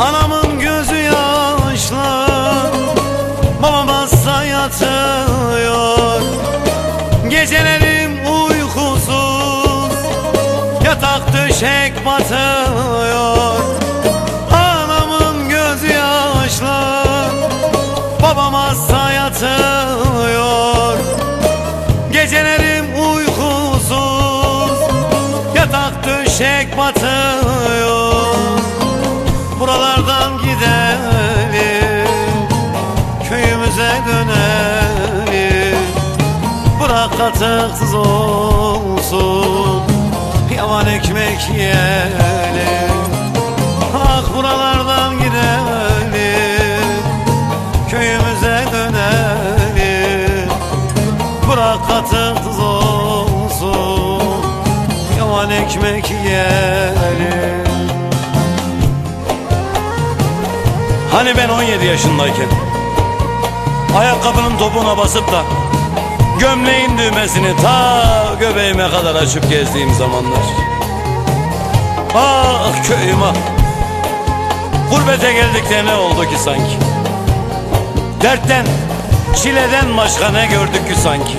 Anamın gözü yaşlı Babam hasta yatıyor Gecelerim uykusuz Yatak döşek batıyor. Anamın gözü yaşlı Babam hasta yatıyor Gecelerim uykusuz Yatak döşek batıyor gidelim Köyümüze dönelim. Bırak katıksız olsun Yavan ekmek yiyelim. Ah buralardan gidelim Köyümüze dönelim. Bırak katıksız olsun Yavan ekmek yiyelim Hani ben 17 yaşındayken Ayakkabının topuğuna basıp da Gömleğin düğmesini ta göbeğime kadar açıp gezdiğim zamanlar. Ah köyüm ah Gurbete geldik de ne oldu ki sanki? Dertten, çileden başka ne gördük ki sanki?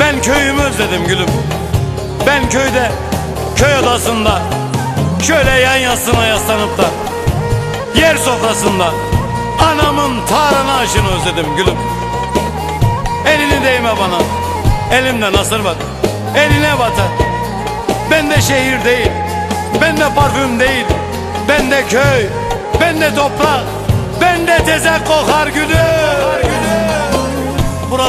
Ben köyümü özledim gülüm. Ben köyde, köy odasında Şöyle yan yasına yaslanıp da Yer sofrasında Anamın tarhana aşını özledim gülüm. Elini değme bana Elimde nasır bak Eline batar Ben de şehir değil Ben de parfüm değil Ben de köy Ben de toprak Ben de tezek kokar gülüm